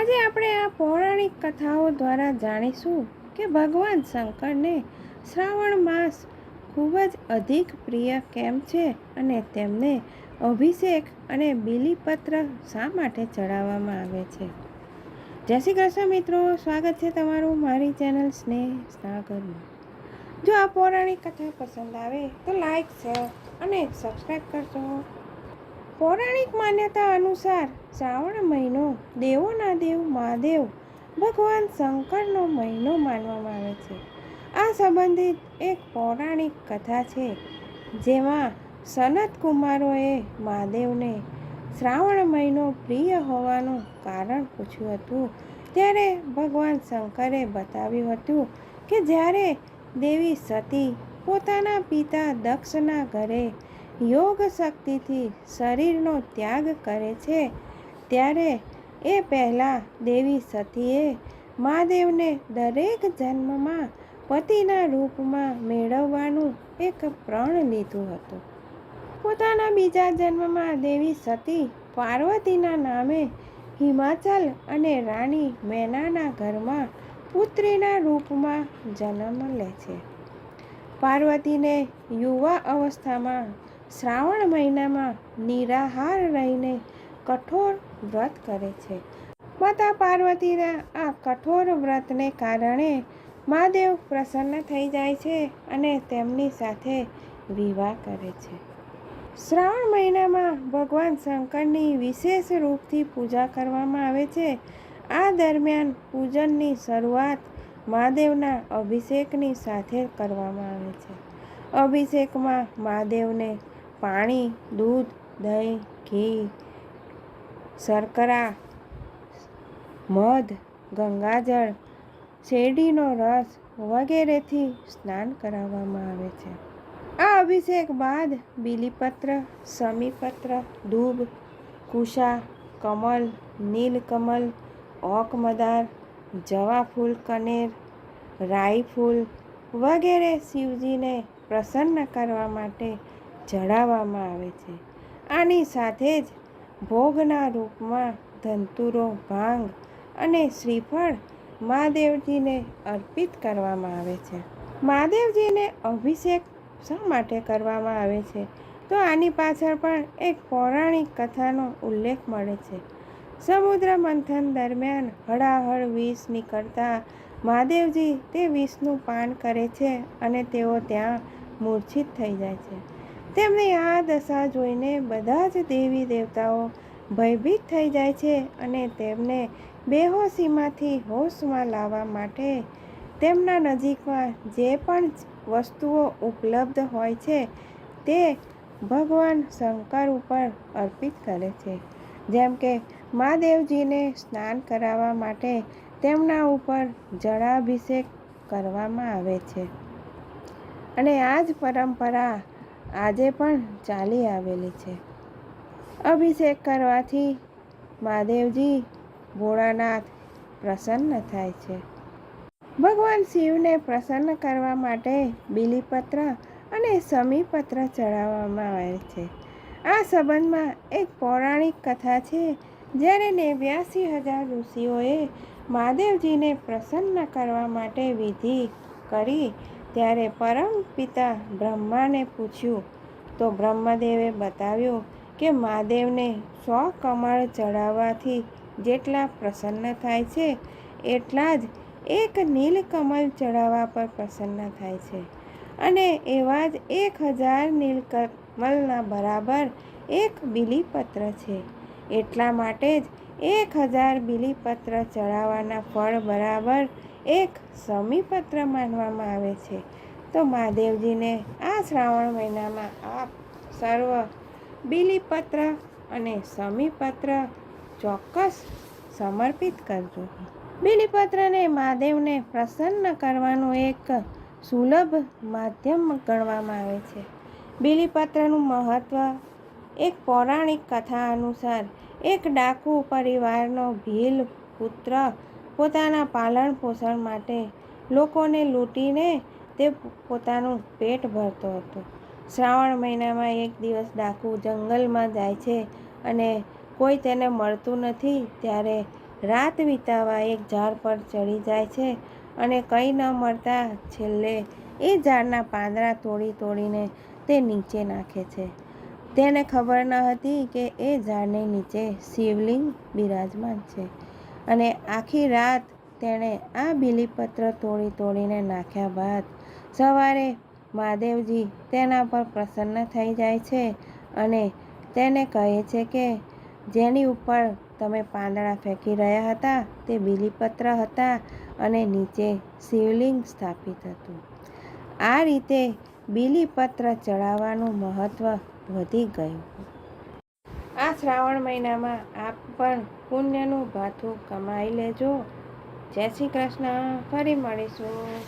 આજે આપણે આ પૌરાણિક કથાઓ દ્વારા જાણીશું કે ભગવાન શંકરને શ્રાવણ માસ ખૂબ જ અધિક પ્રિય કેમ છે અને તેમને અભિષેક અને બિલીપત્ર શા માટે ચડાવવામાં આવે છે? જય શ્રી કૃષ્ણ મિત્રો, સ્વાગત છે તમારું મારી ચેનલ સ્નેહ સાગરમાં. જો આ પૌરાણિક કથા પસંદ આવે તો લાઈક, શેર અને સબસ્ક્રાઈબ કરજો. પૌરાણિક માન્યતા અનુસાર શ્રાવણ મહિનો દેવોના દેવ મહાદેવ ભગવાન શંકરનો મહિનો માનવામાં આવે છે. આ સંબંધિત એક પૌરાણિક કથા છે, જેમાં સનત કુમારોએ મહાદેવને શ્રાવણ મહિનો પ્રિય હોવાનું કારણ પૂછ્યું હતું. ત્યારે ભગવાન શંકરે બતાવ્યું હતું કે જ્યારે દેવી સતી પોતાના પિતા દક્ષના ઘરે યોગ શક્તિથી શરીરનો ત્યાગ કરે છે. ત્યારે એ પહેલાં દેવી સતીએ મહાદેવને દરેક જન્મમાં પતિના રૂપમાં મેળવવાનું એક પ્રણ લીધું હતું. પોતાના બીજા જન્મમાં દેવી સતી પાર્વતીના નામે હિમાચલ અને રાણી મેનાના ઘરમાં પુત્રીના રૂપમાં જન્મ લે છે. પાર્વતીને યુવા અવસ્થામાં શ્રાવણ મહિનામાં નિરાહાર રહીને કઠોર વ્રત કરે છે. માતા પાર્વતીના આ કઠોર વ્રતને કારણે મહાદેવ પ્રસન્ન થઈ જાય છે અને તેમની સાથે વિવાહ કરે છે. શ્રાવણ મહિનામાં ભગવાન શંકરની વિશેષ રૂપથી પૂજા કરવામાં આવે છે. આ દરમિયાન પૂજનની શરૂઆત મહાદેવના અભિષેકની સાથે કરવામાં આવે છે. અભિષેકમાં મહાદેવને પાણી, દૂધ, દહીં, ઘી, શર્કરા, મધ, ગંગાજળ, શેરડીનો રસ વગેરેથી સ્નાન કરાવવામાં આવે છે. આ અભિષેક બાદ બીલીપત્ર, સમીપત્ર, દૂબ, કુશા, કમલ, નીલકમલ, ઓકમદાર જવા ફૂલ કનેર રાઈ ફૂલ વગેરે શિવજીને પ્રસન્ન કરવા માટે ચડાવવામાં આવે છે. આની સાથે જ ભોગના રૂપમાં ધંતુરો ભાંગ અને શ્રીફળ મહાદેવજીને અર્પિત કરવામાં આવે છે. મહાદેવજીને અભિષેક શા માટે કરવામાં આવે છે? તો આની પાછળ પણ એક પૌરાણિક કથાનો ઉલ્લેખ મળે છે. સમુદ્ર મંથન દરમિયાન હળાહળ વિષ નીકળતા મહાદેવજી તે વિષનું પાન કરે છે અને તેઓ ત્યાં મૂર્છિત થઈ જાય છે. તેમની આ દશા જોઈને બધા જ દેવી દેવતાઓ ભયભીત થઈ જાય છે અને તેમને બેહોશીમાંથી હોશમાં લાવવા માટે તેમના નજીકમાં જે પણ વસ્તુઓ ઉપલબ્ધ હોય છે તે ભગવાન શંકર ઉપર અર્પિત કરે છે. જેમ કે મહાદેવજીને સ્નાન કરાવવા માટે તેમના ઉપર જળાભિષેક કરવામાં આવે છે. અને આ જ પરંપરા આજે પણ ચાલી આવેલી છે. અભિષેક કરવાથી મહાદેવજી ભોળાનાથ પ્રસન્ન થાય છે. ભગવાન શિવને પ્રસન્ન કરવા માટે બિલીપત્ર અને સમીપત્ર ચડાવવામાં આવે છે. આ સંબંધમાં એક પૌરાણિક કથા છે, જ્યારે નેવ્યાસી હજાર ઋષિઓએ મહાદેવજીને પ્રસન્ન કરવા માટે વિધિ કરી ત્યારે પરમ પિતા બ્રહ્માને પૂછ્યું, તો બ્રહ્મદેવે બતાવ્યું કે મહાદેવને સો કમળ ચડાવવાથી જેટલા પ્રસન્ન થાય છે, એટલા જ એક નીલકમલ ચડાવવા પર પ્રસન્ન થાય છે. અને એવા જ એક હજાર નીલકમલના બરાબર એક બિલીપત્ર છે. એટલા માટે જ એક હજાર બીલીપત્ર ચડાવવાના ફળ બરાબર એક સમીપત્ર માનવામાં આવે છે. તો મહાદેવજીને આ શ્રાવણ મહિનામાં આપ સર્વ બિલીપત્ર અને સમીપત્ર ચોક્કસ સમર્પિત કરજો. બિલીપત્રને મહાદેવને પ્રસન્ન કરવાનું એક સુલભ માધ્યમ ગણવામાં આવે છે. બિલીપત્રનું મહત્ત્વ એક પૌરાણિક કથા અનુસાર એક ડાકુ પરિવારનો ભીલ પુત્ર પોતાના પાલન પોષણ માટે લોકોને લૂંટીને તે પોતાનું પેટ ભરતો હતો. શ્રાવણ મહિનામાં એક દિવસ ડાકુ જંગલમાં જાય છે અને કોઈ તેને મળતું નથી ત્યારે રાત વિતાવા એક ઝાડ પર ચડી જાય છે અને કંઈ ન મળતા છેલ્લે એ ઝાડના પાંદડા તોડી તોડીને તે નીચે નાખે છે. તેને ખબર ન હતી કે એ ઝાડની નીચે શિવલિંગ બિરાજમાન છે. અને આખી રાત તેણે આ બીલીપત્ર તોડી તોડીને નાખ્યા બાદ સવારે મહાદેવજી તેના પર પ્રસન્ન થઈ જાય છે અને તેને કહે છે કે, જેની ઉપર તમે પાંદડા ફેંકી રહ્યા હતા, તે બીલીપત્ર હતા અને નીચે શિવલિંગ સ્થાપિત હતું. આ રીતે બીલીપત્ર ચડાવવાનું મહત્ત્વ વધી ગયું. શ્રાવણ મહિનામાં આપ પણ પુણ્યનું ભાથું કમાઈ લેજો. જય શ્રી કૃષ્ણ. ફરી મળીશું.